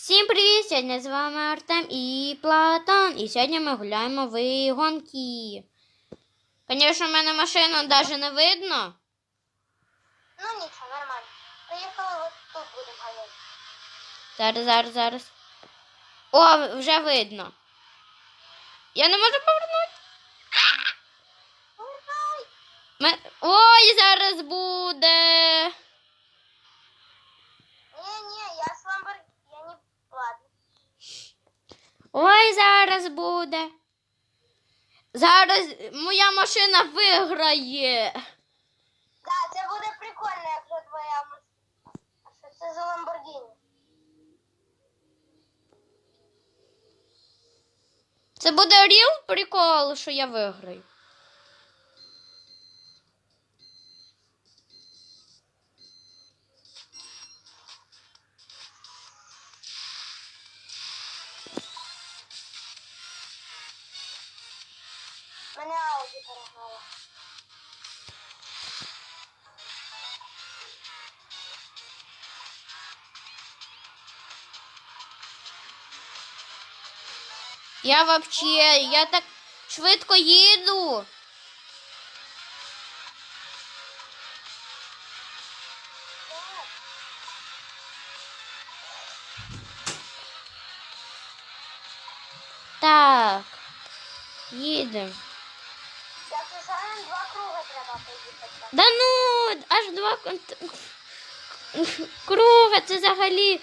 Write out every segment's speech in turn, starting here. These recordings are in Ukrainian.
Всім привіт! Сьогодні з вами Артем і Платон. І сьогодні ми гуляємо в гонки. Звісно, в мене машину навіть не видно. Ну нічого, нормально. Приїхали от тут будемо ганяти. Зараз, зараз, зараз. О, вже видно. Я не можу повернути. Ме- Ой, зараз буде. Ні-ні, я з Ламборг... Я не... Ладно. Ой, зараз буде. Зараз моя машина виграє. Да, це буде прикольно, якщо твоя машина. Це за Ламборгіні? Це буде ріл прикол, що я виграю. Мене Ауді. Я вообще, я так швидко їду. Так. Їдемо. Да ну, аж два кон- круга, це взагалі.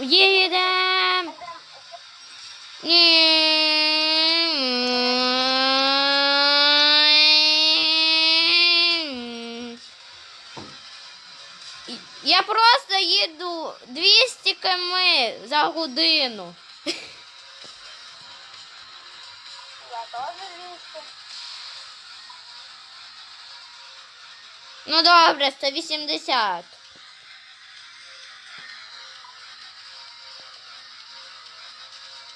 Їдемо. Ні. Я просто їду 200 км за годину. Теж вісім. Ну добре, 180.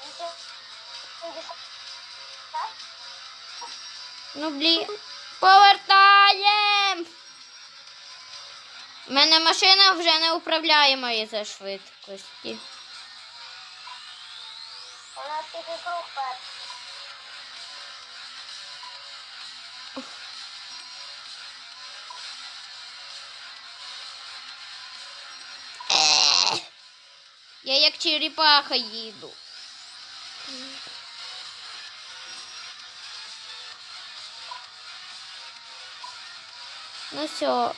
Вісім. Ну блін. Повертаєм. У мене машина вже не управляєма із-за швидкості. Я як черепаха їду. Ну все.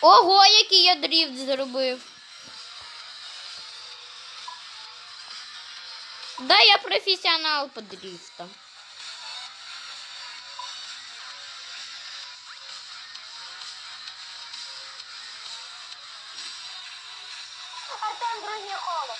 Ого, який я дріфт зробив. Да, я професіонал по дрифтам. Артем, друге коло.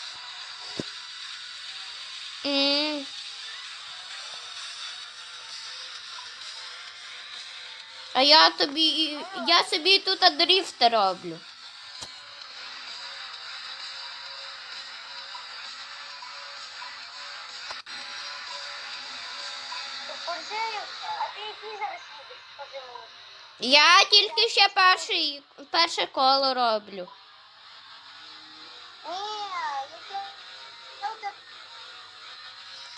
А я тобі, я собі тут дріфт роблю. Я тільки ще перший, перше коло роблю.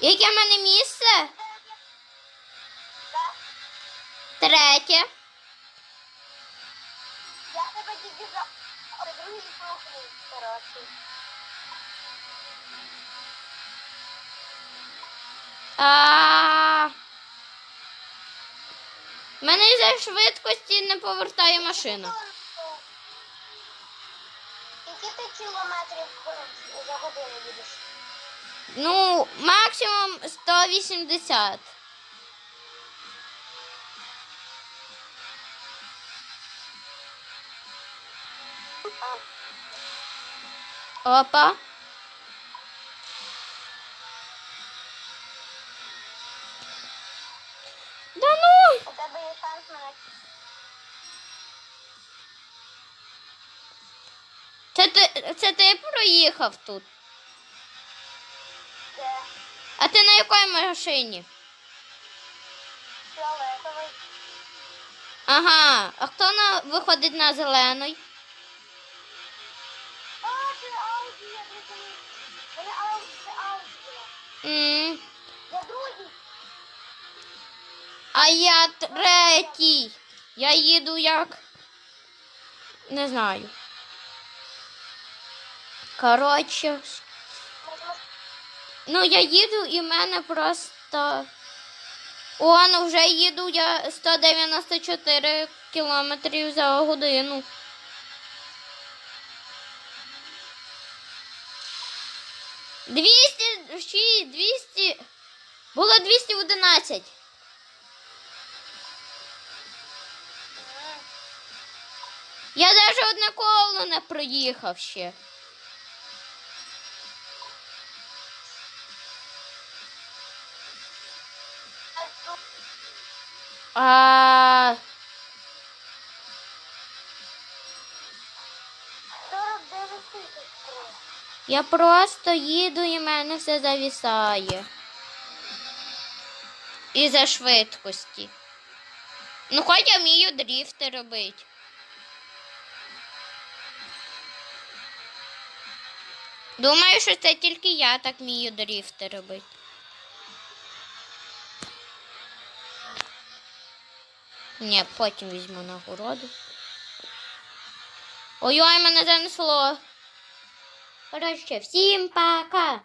Яке в мене місце? Третє. Я тебе за... Це другий круг, коротше. А. Мене із-за швидкості не повертає машина. Які ти кілометрів за годину їдеш? Ну, максимум 180. Опа. Да ну! У тебе є шанс мене. Це ти, це ти проїхав тут. А ти на якій машині? Фіолетовий. Ага, а хто на, виходить на зелений? А, це Ауді, я зрозумів. Вони Ауді, це Ауді. м Я другий. А я третій. Я їду як. Не знаю. Коротше. Ну, я їду і в мене просто. О, ну вже їду я 194 кілометрів за годину. Двісті шість, двісті. Було 211. Я навіть одне коло не проїхав ще. А, 49 тисяч. я просто їду і в мене все завісає. І за швидкості. Ну, хоч я вмію дріфти робити. Думаю, що це тільки я так вмію дріфти робити. Ні, потім візьму нагороду. Ой-ой, мене занесло. Коротше, всім пока.